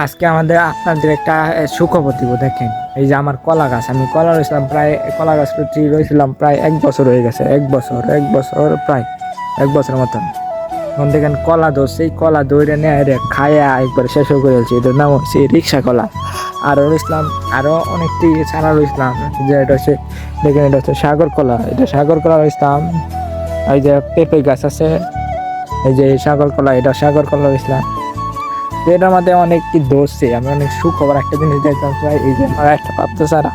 আজকে আমাদের আপনাদের একটা সুখবর দিব, দেখেন। এই যে আমার কলা গাছ, আমি কলা রয়েছিলাম প্রায়, কলা গাছ প্রতি রয়েছিলাম প্রায় এক বছর হয়ে গেছে, এক বছর এক বছর, প্রায় এক বছর মতন। এখন দেখেন কলা দোষ সেই কলা দৌড়ে নিয়ে রে খায়া একবার শেষ হয়ে ফেলছি। এটার নাম হচ্ছে রিক্সা কলা। আর রয়েছিলাম আরও অনেকটি ছাড়া রয়েছিলাম, যে এটা হচ্ছে, দেখেন এটা হচ্ছে সাগর কলা। এটা সাগর কলা রয়েছিলাম, এই যে পেঁপে গাছ আছে, এই যে সাগর কলা, এটা সাগর কলা রয়েছিলাম। তো এটার মধ্যে অনেক কি দোষ আমি অনেক সুখবর একটা জিনিস দেখলাম প্রায় এই যে আমার একটা প্রাপ্ত সারা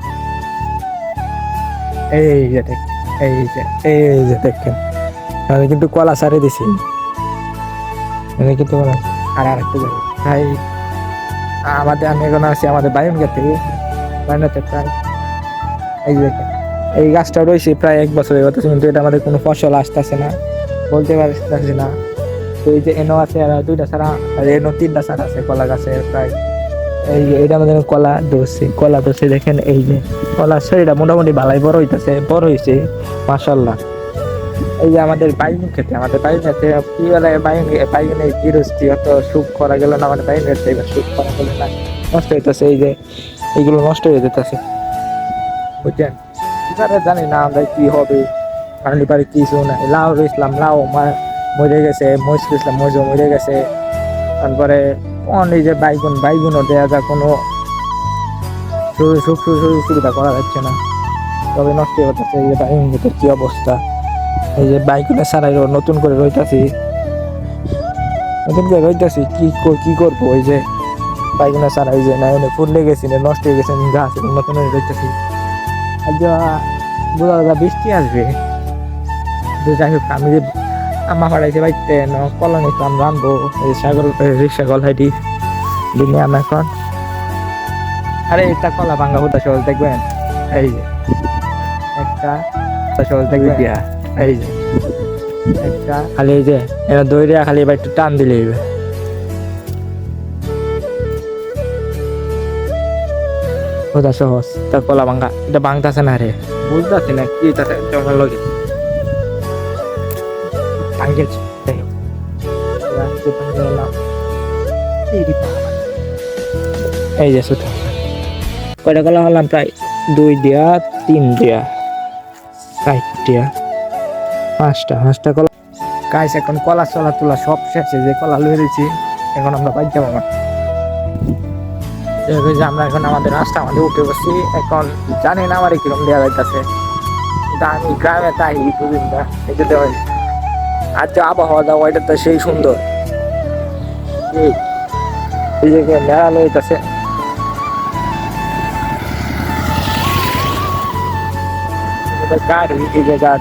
এই যে দেখ, এই যে এই যে দেখেন। আমি কিন্তু কলা সারে দিছি। আমি কিন্তু আর আরেকটা জায়গা ভাই, আমাদের, আমি এখন আছি আমাদের বায়ুন থেকে। বায়ুনতে প্রায়, এই যে দেখেন, এই গাছটা রয়েছে প্রায় এক বছর হয়ে গেছে কিন্তু এটা আমাদের কোনো ফসল আসতেছে না, বলতে পারতেছি না। তো এই যে এনো আছে, আর দুইটা সারা আর এনো তিনটা সারা আছে, কলা গাছে প্রায়। এই যে, এটা আমাদের কলা ধরছে কলা ধরছে দেখেন এই যে, কলা শরীরটা মোটামুটি ভালাই বড় হইতেছে, বড় হয়েছে মাসাল্লাহ এই যে আমাদের বাইগুন খেতে আমাদের বাইগুন খেতে কি বলে বাইগুন বাইগুনের গিরস্তি অত সুখ করা গেল না আমাদের বাইগুন খেতে এবার সুখ করা গেল না, নষ্ট হইতেছে, এই যে, এইগুলো নষ্ট হয়ে যেতেছে। বুঝছেন? জানি না আমরা কি হবে, কারণ এবারে কিছু নাই। লাউ রইছিলাম লাউ মা- মরে গেছে মহিষ মহিষও মরে গেছে। তারপরে অনেক যে বাইগুন, বাইগুনও দেওয়া যায় কোনো সুযোগ সুবিধা করা যাচ্ছে না। তবে নষ্ট যাচ্ছে এই যে বাইগুন কি অবস্থা। এই যে বাইগুনের সারাই নতুন করে রইতাছি। নতুন করে রইতাছি, কি কি করব? ওই যে বাইগুনের সারাই যে না, এনে ফুল লেগেছি নষ্ট হয়ে গেছে গাছ নতুন করে রইতাছি। আর যা যায় বৃষ্টি আসবে। যাই হোক, আমি যে আমা পাড়াইছে বাইতে কলা নিতাম রানবো এই সাগর রিক্সা কল হাইটি দিনে আমি এখন। আরে এটা কলা ভাঙ্গা হতা সহজ দেখবেন? এই যে একটা সহজ দেখবেন? এই যে একটা। খালি এই যে এটা দইরে খালি এবার একটু টান দিলে হতা সহজ তা কলা ভাঙ্গা এটা ভাঙতাছে না রে। বুঝতেছি না কি তাতে জমা লগে। ভাঙেছে যাই হোক। রাখতে ভাঙে এই এই যে সুতো কয়টা কলা হলাম প্রায়? দুই দিয়া তিন দিয়া। চার দিয়া। পাঁচটা পাঁচটা কলা গাছ এখন কলা চলা তোলা সব শেষে। যে কলা লয়ে রয়েছি এখন আমরা বাইর যাব না যে আমরা এখন আমাদের রাস্তা আমাদের উঠে বসছি। এখন জানি না আমার কিরম দেওয়া যাইতেছে। আমি গ্রামে তাই বুঝিন এই যে দেওয়া আর যে আবহাওয়া দাওয়াটা তো সেই সুন্দর। এই যে মেলা লইতেছে গাড়ি, এই যে গাড়ি।